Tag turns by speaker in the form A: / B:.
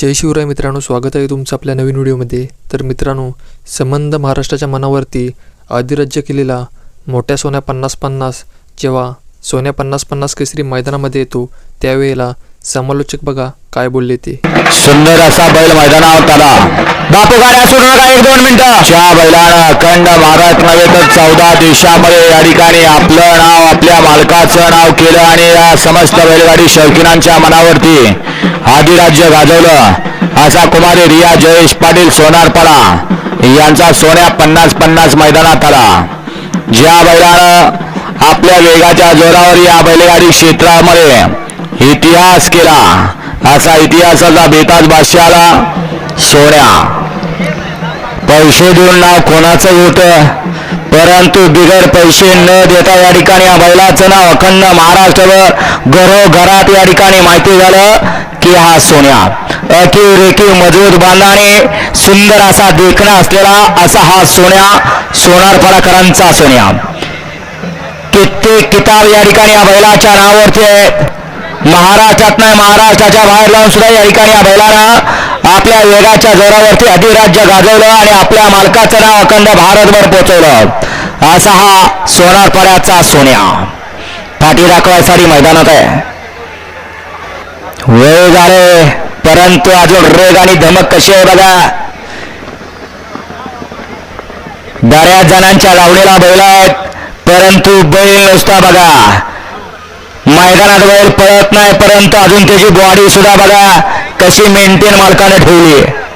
A: जय शिवराय मित्रांनो स्वागत आहे तुमचं आपल्या नवीन व्हिडिओमध्ये. तर मित्रांनो संबंध महाराष्ट्राच्या मनावरती अधिराज्य केलेला मोठ्या सोन्या पन्नास पन्नास जेव्हा सोन्या पन्नास पन्नास केसरी मैदानामध्ये येतो त्यावेळेला समालोचक बघा काय बोलले ते.
B: सुंदर असा बैल मैदानावर आला. बापू गाड्या सोडू नका एक दोन मिनिटं. ज्या बैलानं अखंड भारत नव्हे तर चौदा देशामध्ये या ठिकाणी आपलं नाव आपल्या मालकाचं नाव केलं आणि या समस्त बैलगाडी शौकीनांच्या मनावरती आदिराज्य गाजवलं. असा कुमारी रिया जयेश पाटील सोनारपाडा यांचा सोन्या पन्नास पन्नास मैदानात आला. ज्या बैलानं आपल्या वेगाच्या जोरावर या बैलगाडी क्षेत्रामध्ये इतिहास केला असा इतिहासाचा बेताज बादशाला सोन्या. पैसे देऊन नाव कोणाचं होतं? परंतु बिगर पैसे न देता या ठिकाणी या बैलाचं नाव अखंड महाराष्ट्रभर घरोघरात या ठिकाणी माहिती झालं. की हा सोन्या? अकीव रेखीव मजबूत बांधाने सुंदर असा देखणा असलेला असा हा सोन्या सोनारपराकरांचा सोन्या. कित्येक किताब या ठिकाणी या बैलाच्या नावावरती आहेत महाराष्ट्रात नाही महाराष्ट्राच्या बाहेर लावून सुद्धा या ठिकाणी या बैलानं आपल्या वेगाच्या जोरावरती अधिराज्य गाजवलं आणि आपल्या मालकाचं नाव अखंड भारतभर पोचवलं. असा हा सोनारपाड्याचा सोन्या. पाठी दाखवायसाठी मैदानात आहे. वेळ झाले परंतु अजून रेग आणि धमक कशी आहे बघा. बऱ्याच जणांच्या लावणीला बैल आहेत परंतु बैल नुसता बघा. मैदानात बैल पळत नाही परंतु अजून त्याची बॉडी सुद्धा बघा. कशी मेंटेन मालकाने ठेवली.